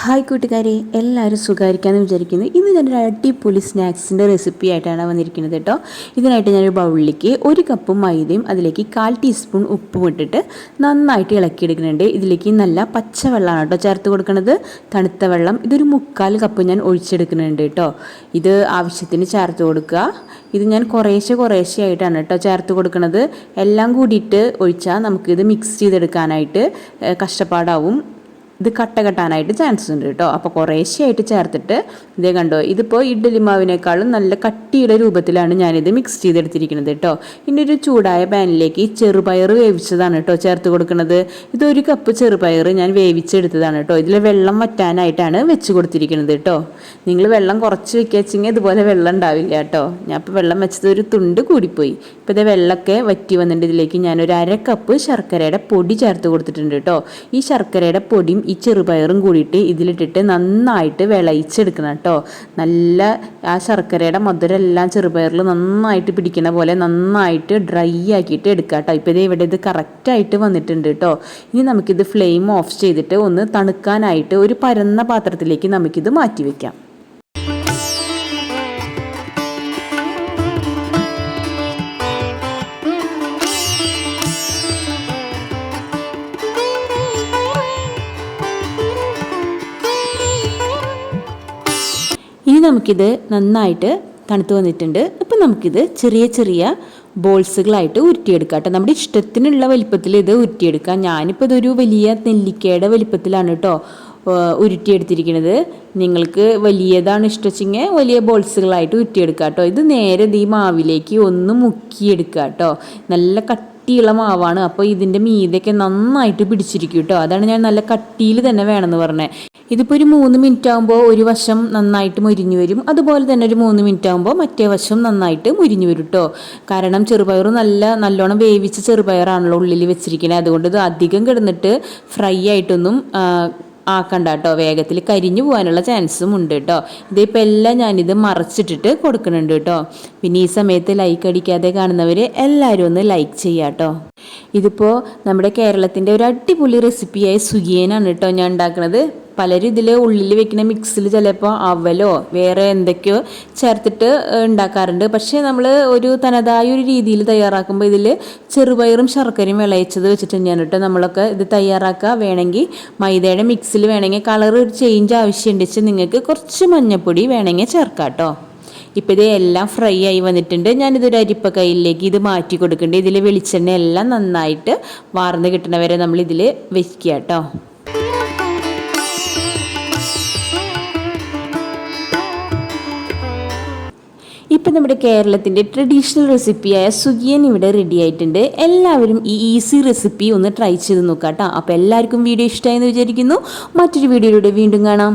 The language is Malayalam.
ഹായ് കൂട്ടുകാരെ എല്ലാവരും സുഖമായിരിക്കാമെന്ന് വിചാരിക്കുന്നു. ഇന്ന് ഞാനൊരു അടിപൊളി സ്നാക്സിന്റെ റെസിപ്പി ആയിട്ടാണ് വന്നിരിക്കുന്നത് കേട്ടോ. ഇതിനായിട്ട് ഞാനൊരു ബൗളിലേക്ക് ഒരു കപ്പ് മൈദയും അതിലേക്ക് കാൽ ടീസ്പൂൺ ഉപ്പും ഇട്ടിട്ട് നന്നായിട്ട് ഇളക്കിയെടുക്കുന്നുണ്ട്. ഇതിലേക്ക് നല്ല പച്ചവെള്ളമാണ് കേട്ടോ ചേർത്ത് കൊടുക്കുന്നത്. തണുത്ത വെള്ളം ഇതൊരു മുക്കാൽ കപ്പ് ഞാൻ ഒഴിച്ചെടുക്കുന്നുണ്ട് കേട്ടോ. ഇത് ആവശ്യത്തിന് ചേർത്ത് കൊടുക്കുക. ഇത് ഞാൻ കുറേശ്ശെ കുറേശ്ശെ ആയിട്ടാണ് കേട്ടോ ചേർത്ത് കൊടുക്കുന്നത്. എല്ലാം കൂടിയിട്ട് ഒഴിച്ചാൽ നമുക്കിത് മിക്സ് ചെയ്തെടുക്കാനായിട്ട് കഷ്ടപ്പാടാവും. ഇത് കട്ട കെട്ടാനായിട്ട് ചാൻസ് ഉണ്ട് കേട്ടോ. അപ്പോൾ കുറേശ്ശെയായിട്ട് ചേർത്തിട്ട് ഇതേ കണ്ടോ ഇതിപ്പോൾ ഇഡ്ഡലി മാവിനേക്കാളും നല്ല കട്ടിയുടെ രൂപത്തിലാണ് ഞാനിത് മിക്സ് ചെയ്തെടുത്തിരിക്കുന്നത് കേട്ടോ. ഇനി ഒരു ചൂടായ പാനിലേക്ക് ഈ ചെറുപയർ വേവിച്ചതാണ് കേട്ടോ ചേർത്ത് കൊടുക്കുന്നത്. ഇത് ഒരു കപ്പ് ചെറുപയർ ഞാൻ വേവിച്ചെടുത്തതാണ് കേട്ടോ. ഇതിൽ വെള്ളം വറ്റാനായിട്ടാണ് വെച്ച് കൊടുത്തിരിക്കുന്നത് കേട്ടോ. നിങ്ങൾ വെള്ളം കുറച്ച് വെക്കുകയെങ്കിൽ ഇതുപോലെ വെള്ളം ഉണ്ടാവില്ല കേട്ടോ. ഞാൻ ഇപ്പോൾ വെള്ളം വെച്ചത് ഒരു തുണ്ട് കൂടിപ്പോയി. ഇപ്പോൾ ഇത് വെള്ളമൊക്കെ വറ്റി വന്നിട്ട് ഇതിലേക്ക് ഞാനൊരു അര കപ്പ് ശർക്കരയുടെ പൊടി ചേർത്ത് കൊടുത്തിട്ടുണ്ട് കേട്ടോ. ഈ ശർക്കരയുടെ പൊടിയും ഈ ചെറുപയറും കൂടിയിട്ട് ഇതിലിട്ടിട്ട് നന്നായിട്ട് വിളയിച്ചെടുക്കണം കേട്ടോ. നല്ല ആ ശർക്കരയുടെ മധുരം എല്ലാം ചെറുപയറിൽ നന്നായിട്ട് പിടിക്കുന്ന പോലെ നന്നായിട്ട് ഡ്രൈ ആക്കിയിട്ട് എടുക്കുക കേട്ടോ. ഇപ്പോൾ ഇത് ഇവിടെ ഇത് കറക്റ്റായിട്ട് വന്നിട്ടുണ്ട് കേട്ടോ. ഇനി നമുക്കിത് ഫ്ലെയിം ഓഫ് ചെയ്തിട്ട് ഒന്ന് തണുക്കാനായിട്ട് ഒരു പരന്ന പാത്രത്തിലേക്ക് നമുക്കിത് മാറ്റി വയ്ക്കാം ഇനി നമുക്കിത് നന്നായിട്ട് തണുത്ത് വന്നിട്ടുണ്ട്. അപ്പം നമുക്കിത് ചെറിയ ചെറിയ ബോൾസുകളായിട്ട് ഉരുട്ടിയെടുക്കാം കേട്ടോ. നമ്മുടെ ഇഷ്ടത്തിനുള്ള വലിപ്പത്തിൽ ഇത് ഉരുട്ടിയെടുക്കാം. ഞാനിപ്പോൾ ഇതൊരു വലിയ നെല്ലിക്കയുടെ വലിപ്പത്തിലാണ് കേട്ടോ ഉരുട്ടിയെടുത്തിരിക്കുന്നത്. നിങ്ങൾക്ക് വലിയതാണ് ഇഷ്ടവെച്ചെങ്കിൽ വലിയ ബോൾസുകളായിട്ട് ഉരുട്ടിയെടുക്കുക കേട്ടോ. ഇത് നേരെ ഈ മാവിലേക്ക് ഒന്ന് മുക്കിയെടുക്കുക കേട്ടോ. നല്ല കട്ടിയുള്ള മാവാണ്. അപ്പോൾ ഇതിന്റെ മീതൊക്കെ നന്നായിട്ട് പിടിച്ചിരിക്കും കേട്ടോ. അതാണ് ഞാൻ നല്ല കട്ടിയിൽ തന്നെ വേണമെന്ന് പറഞ്ഞത്. ഇതിപ്പോൾ ഒരു മൂന്ന് മിനിറ്റ് ആകുമ്പോൾ ഒരു വശം നന്നായിട്ട് മുരിഞ്ഞു വരും. അതുപോലെ തന്നെ ഒരു മൂന്ന് മിനിറ്റ് ആകുമ്പോൾ മറ്റേ വശം നന്നായിട്ട് മുരിഞ്ഞു വരും കേട്ടോ കാരണം ചെറുപയർ നല്ല നല്ലോണം വേവിച്ച ചെറുപയറാണല്ലോ ഉള്ളിൽ വെച്ചിരിക്കുന്നത് അതുകൊണ്ട് ഇത് അധികം കിടന്നിട്ട് ഫ്രൈ ആയിട്ടൊന്നും ആക്കണ്ട കേട്ടോ വേഗത്തിൽ കരിഞ്ഞു പോകാനുള്ള ചാൻസും ഉണ്ട് കേട്ടോ ഇതിപ്പോൾ എല്ലാം ഞാനിത് മറച്ചിട്ടിട്ട് കൊടുക്കുന്നുണ്ട് കേട്ടോ പിന്നെ ഈ സമയത്ത് ലൈക്ക് അടിക്കാതെ കാണുന്നവർ എല്ലാവരും ഒന്ന് ലൈക്ക് ചെയ്യുക കേട്ടോ ഇതിപ്പോൾ നമ്മുടെ കേരളത്തിന്റെ ഒരു അടിപൊളി റെസിപ്പിയായ സുഖിയനാണ് കേട്ടോ ഞാൻ ഉണ്ടാക്കുന്നത് പലരും ഇതിൽ ഉള്ളിൽ വെക്കുന്ന മിക്സിൽ ചിലപ്പോൾ അവലോ വേറെ എന്തൊക്കെയോ ചേർത്തിട്ട് ഉണ്ടാക്കാറുണ്ട് പക്ഷേ നമ്മൾ ഒരു തനതായ ഒരു രീതിയിൽ തയ്യാറാക്കുമ്പോൾ ഇതിൽ ചെറുപയറും ശർക്കരയും വിളയിച്ചത് വെച്ചിട്ട് തന്നെയാണ് കേട്ടോ നമ്മളൊക്കെ ഇത് തയ്യാറാക്കുക വേണമെങ്കിൽ മൈദയുടെ മിക്സിൽ വേണമെങ്കിൽ കളർ ഒരു ചേഞ്ച് ആവശ്യമുണ്ടെങ്കിൽ നിങ്ങൾക്ക് കുറച്ച് മഞ്ഞപ്പൊടി വേണമെങ്കിൽ ചേർക്കാം കേട്ടോ ഇപ്പോൾ ഇത് എല്ലാം ഫ്രൈ ആയി വന്നിട്ടുണ്ട്. ഞാനിതൊരു അരിപ്പ കയ്യിലേക്ക് ഇത് മാറ്റി കൊടുക്കുന്നുണ്ട് ഇതിൽ വെളിച്ചെണ്ണ എല്ലാം നന്നായിട്ട് വാർന്ന് കിട്ടണവരെ നമ്മൾ ഇതിൽ വെക്കുക കേട്ടോ ഇപ്പം നമ്മുടെ കേരളത്തിന്റെ ട്രഡീഷണൽ റെസിപ്പിയായ സുഗിയൻ ഇവിടെ റെഡി ആയിട്ടുണ്ട്. എല്ലാവരും ഈ ഈസി റെസിപ്പി ഒന്ന് ട്രൈ ചെയ്ത് നോക്കാം കേട്ടോ അപ്പോൾ എല്ലാവർക്കും വീഡിയോ ഇഷ്ടമായെന്ന് വിചാരിക്കുന്നു. മറ്റൊരു വീഡിയോയിലൂടെ വീണ്ടും കാണാം.